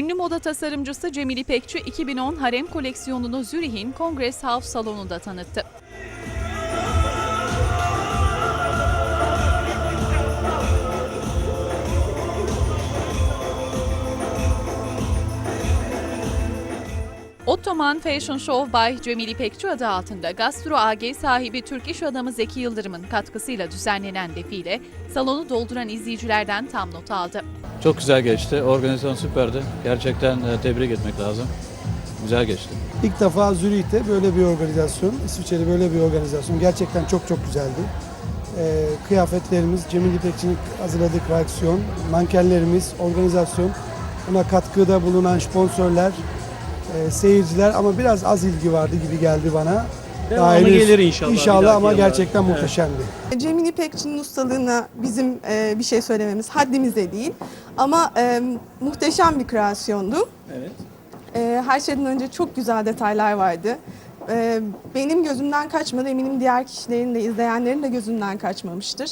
Ünlü moda tasarımcısı Cemil İpekçi 2010 harem koleksiyonunu Zürih'in Congress House salonunda tanıttı. Ottoman Fashion Show by Cemil İpekçi adı altında Gastro AG sahibi Türk iş adamı Zeki Yıldırım'ın katkısıyla düzenlenen defile salonu dolduran izleyicilerden tam not aldı. Çok güzel geçti. Organizasyon süperdi. Gerçekten e, tebrik etmek lazım. Güzel geçti. İlk defa Zürih'te böyle bir organizasyon, İsviçre'de böyle bir organizasyon gerçekten çok çok güzeldi. Ee, kıyafetlerimiz, Cemil İpekçi'nin hazırladığı koleksiyon, mankenlerimiz, organizasyon, buna katkıda bulunan sponsorlar, e, seyirciler ama biraz az ilgi vardı gibi geldi bana. Devamı henüz- gelir inşallah. bir İnşallah dahaki ama yıllarda. gerçekten Evet. muhteşemdi. Cemil İpekçi'nin ustalığına bizim e, bir şey söylememiz haddimize değil. Ama e, muhteşem bir kreasyondu. Evet. E, her şeyden önce çok güzel detaylar vardı. E, benim gözümden kaçmadı, eminim diğer kişilerin de izleyenlerin de gözünden kaçmamıştır.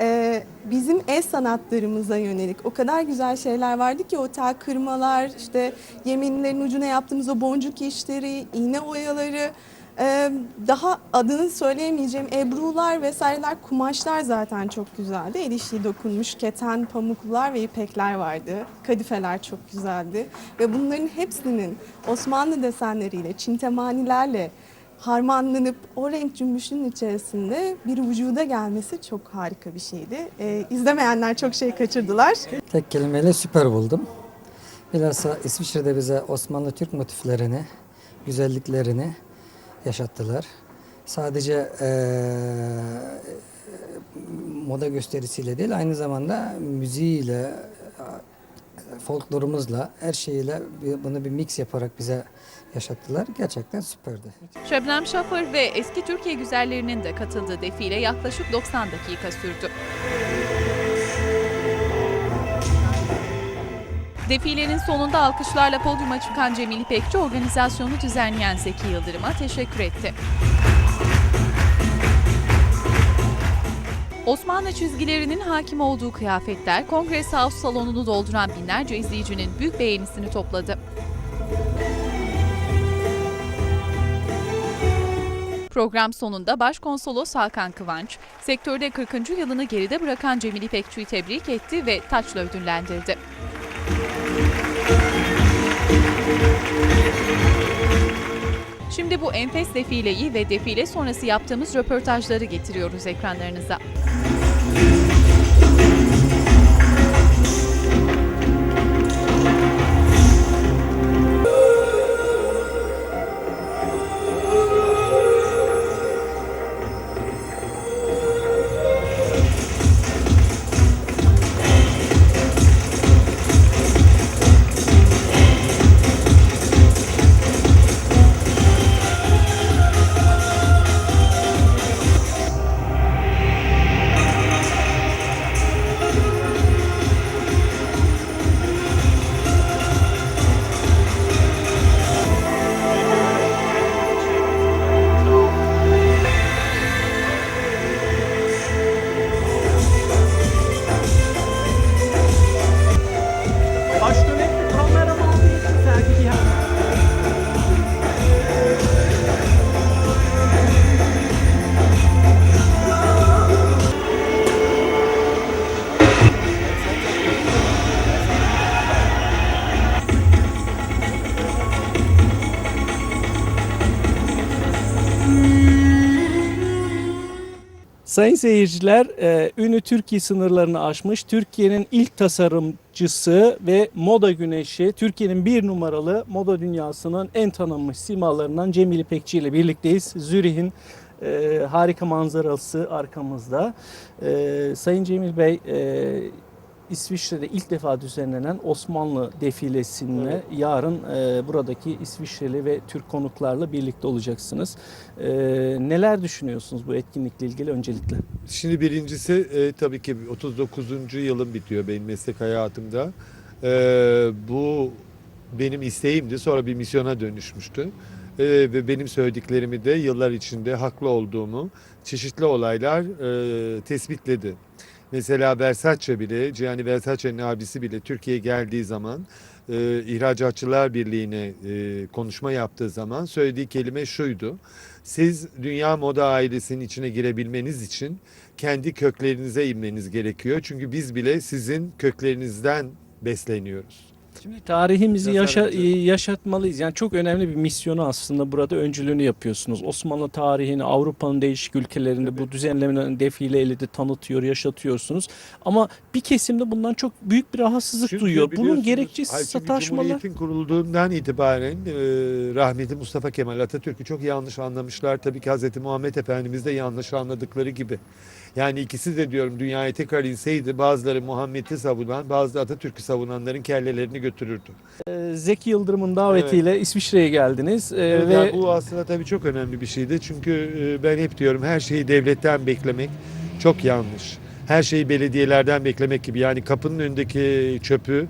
E, bizim el sanatlarımıza yönelik o kadar güzel şeyler vardı ki o tel kırmalar, işte yeminlerin ucuna yaptığımız o boncuk işleri, iğne oyaları, ee, daha adını söyleyemeyeceğim ebrular vesaireler, kumaşlar zaten çok güzeldi. El işi dokunmuş keten, pamuklular ve ipekler vardı. Kadifeler çok güzeldi. Ve bunların hepsinin Osmanlı desenleriyle, çintemanilerle harmanlanıp o renk cümbüşünün içerisinde bir vücuda gelmesi çok harika bir şeydi. Ee, izlemeyenler çok şey kaçırdılar. Tek kelimeyle süper buldum. Bilhassa İsviçre'de bize Osmanlı Türk motiflerini, güzelliklerini yaşattılar. Sadece eee, moda gösterisiyle değil, aynı zamanda müziğiyle, folklorumuzla, her şeyiyle bunu bir mix yaparak bize yaşattılar. Gerçekten süperdi. Şebnem Şafır ve eski Türkiye güzellerinin de katıldığı defile yaklaşık 90 dakika sürdü. Defilenin sonunda alkışlarla podyuma çıkan Cemil İpekçi organizasyonu düzenleyen Zeki Yıldırım'a teşekkür etti. Osmanlı çizgilerinin hakim olduğu kıyafetler Kongres House salonunu dolduran binlerce izleyicinin büyük beğenisini topladı. Program sonunda Başkonsolos Hakan Kıvanç, sektörde 40. yılını geride bırakan Cemil İpekçi'yi tebrik etti ve taçla ödüllendirdi. Şimdi bu enfes defileyi ve defile sonrası yaptığımız röportajları getiriyoruz ekranlarınıza. Sayın seyirciler, e, ünlü Türkiye sınırlarını aşmış Türkiye'nin ilk tasarımcısı ve moda güneşi, Türkiye'nin bir numaralı moda dünyasının en tanınmış simalarından Cemil İpekçi ile birlikteyiz. Zürih'in e, harika manzarası arkamızda. E, Sayın Cemil Bey, e, İsviçre'de ilk defa düzenlenen Osmanlı defilesinde yarın e, buradaki İsviçreli ve Türk konuklarla birlikte olacaksınız. E, neler düşünüyorsunuz bu etkinlikle ilgili öncelikle? Şimdi birincisi e, tabii ki 39. yılım bitiyor benim meslek hayatımda. E, bu benim isteğimdi sonra bir misyona dönüşmüştü. E, ve benim söylediklerimi de yıllar içinde haklı olduğumu çeşitli olaylar e, tespitledi. Mesela Versace bile, Gianni Versace'nin abisi bile Türkiye'ye geldiği zaman e, İhracatçılar Birliği'ne e, konuşma yaptığı zaman söylediği kelime şuydu. Siz dünya moda ailesinin içine girebilmeniz için kendi köklerinize inmeniz gerekiyor. Çünkü biz bile sizin köklerinizden besleniyoruz. Şimdi tarihimizi yaşa- yaşatmalıyız. Yani çok önemli bir misyonu aslında burada öncülüğünü yapıyorsunuz. Osmanlı tarihini Avrupa'nın değişik ülkelerinde bu düzenlemelerin defileyle de tanıtıyor, yaşatıyorsunuz. Ama bir kesimde bundan çok büyük bir rahatsızlık Çünkü duyuyor. Bunun gerekçesi sataşmalar. Cumhuriyet'in kurulduğundan itibaren e, rahmetli Mustafa Kemal Atatürk'ü çok yanlış anlamışlar. Tabii ki Hazreti Muhammed Efendimiz de yanlış anladıkları gibi. Yani ikisi de diyorum dünyaya tekrar inseydi bazıları Muhammed'i savunan bazıları Atatürk'ü savunanların kellelerini götürürdü. Ee, Zeki Yıldırım'ın davetiyle İsviçre'ye geldiniz. Ee, Evet, ve yani bu aslında tabii çok önemli bir şeydi. Çünkü e, ben hep diyorum her şeyi devletten beklemek çok yanlış. Her şeyi belediyelerden beklemek gibi. Yani kapının önündeki çöpü,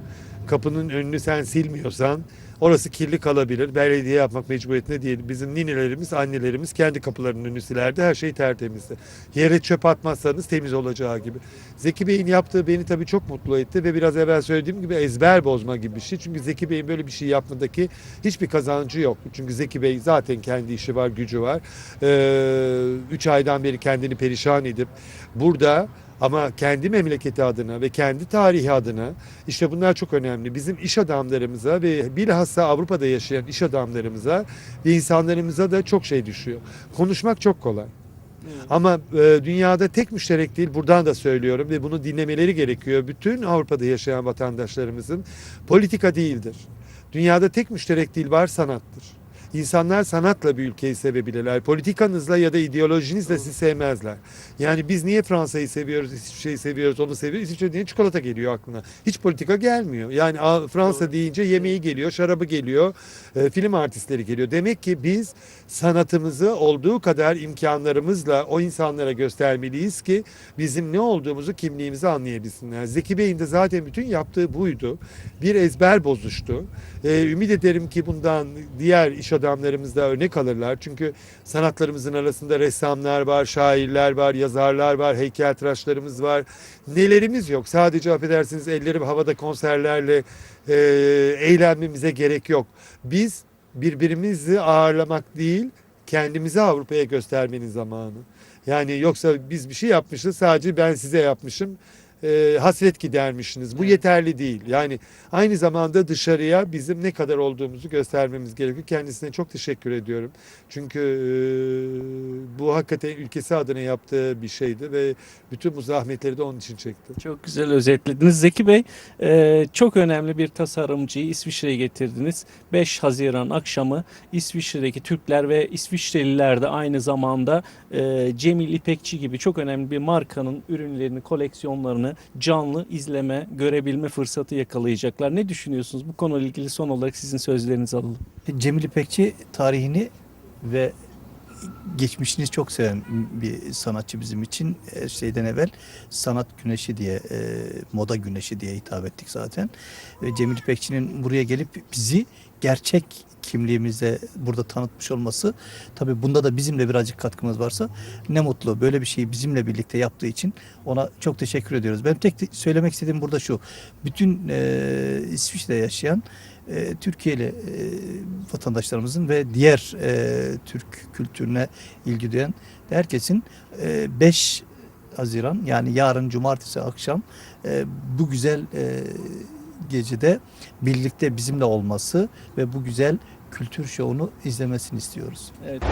kapının önünü sen silmiyorsan orası kirli kalabilir. Belediye yapmak mecburiyetinde değil. Bizim ninelerimiz, annelerimiz kendi kapılarının önünü silerdi. Her şey tertemizdi. Yere çöp atmazsanız temiz olacağı gibi. Zeki Bey'in yaptığı beni tabii çok mutlu etti ve biraz evvel söylediğim gibi ezber bozma gibi bir şey. Çünkü Zeki Bey'in böyle bir şey yapmadaki hiçbir kazancı yok. Çünkü Zeki Bey zaten kendi işi var, gücü var. Ee, üç aydan beri kendini perişan edip burada ama kendi memleketi adına ve kendi tarihi adına işte bunlar çok önemli. Bizim iş adamlarımıza ve bilhassa Avrupa'da yaşayan iş adamlarımıza ve insanlarımıza da çok şey düşüyor. Konuşmak çok kolay. Ama e, dünyada tek müşterek değil buradan da söylüyorum ve bunu dinlemeleri gerekiyor. Bütün Avrupa'da yaşayan vatandaşlarımızın politika değildir. Dünyada tek müşterek dil var sanattır. İnsanlar sanatla bir ülkeyi sevebilirler. Politikanızla ya da ideolojinizle sizi sevmezler. Yani biz niye Fransa'yı seviyoruz, İsviçre'yi seviyoruz, onu seviyoruz. İsviçre deyince çikolata geliyor aklına. Hiç politika gelmiyor. Yani Fransa deyince yemeği geliyor, şarabı geliyor, e, film artistleri geliyor. Demek ki biz sanatımızı olduğu kadar imkanlarımızla o insanlara göstermeliyiz ki bizim ne olduğumuzu, kimliğimizi anlayabilsinler. Zeki Bey'in de zaten bütün yaptığı buydu. Bir ezber bozuştu. Ee, ümit ederim ki bundan diğer iş adamlarımız da örnek alırlar. Çünkü sanatlarımızın arasında ressamlar var, şairler var, yazarlar var, heykeltıraşlarımız var. Nelerimiz yok. Sadece affedersiniz elleri havada konserlerle e, eğlenmemize gerek yok. Biz birbirimizi ağırlamak değil, kendimizi Avrupa'ya göstermenin zamanı. Yani yoksa biz bir şey yapmışız sadece ben size yapmışım. E, hasret gidermişsiniz. Bu yeterli değil. Yani aynı zamanda dışarıya bizim ne kadar olduğumuzu göstermemiz gerekiyor. Kendisine çok teşekkür ediyorum. Çünkü e, bu hakikaten ülkesi adına yaptığı bir şeydi ve bütün bu zahmetleri de onun için çekti. Çok güzel özetlediniz. Zeki Bey e, çok önemli bir tasarımcıyı İsviçre'ye getirdiniz. 5 Haziran akşamı İsviçre'deki Türkler ve İsviçreliler de aynı zamanda e, Cemil İpekçi gibi çok önemli bir markanın ürünlerini, koleksiyonlarını canlı izleme, görebilme fırsatı yakalayacaklar. Ne düşünüyorsunuz? Bu konuyla ilgili son olarak sizin sözlerinizi alalım. Cemil İpekçi tarihini ve geçmişini çok seven bir sanatçı bizim için. Her şeyden evvel sanat güneşi diye, e, moda güneşi diye hitap ettik zaten. Ve Cemil İpekçi'nin buraya gelip bizi gerçek kimliğimizde burada tanıtmış olması tabii bunda da bizimle birazcık katkımız varsa ne mutlu. Böyle bir şeyi bizimle birlikte yaptığı için ona çok teşekkür ediyoruz. Benim tek söylemek istediğim burada şu. Bütün e, İsviçre'de yaşayan e, Türkiye'li e, vatandaşlarımızın ve diğer e, Türk kültürüne ilgi duyan herkesin e, 5 Haziran yani yarın cumartesi akşam bu güzel gecede birlikte bizimle olması ve bu güzel kültür şovunu izlemesini istiyoruz. Evet.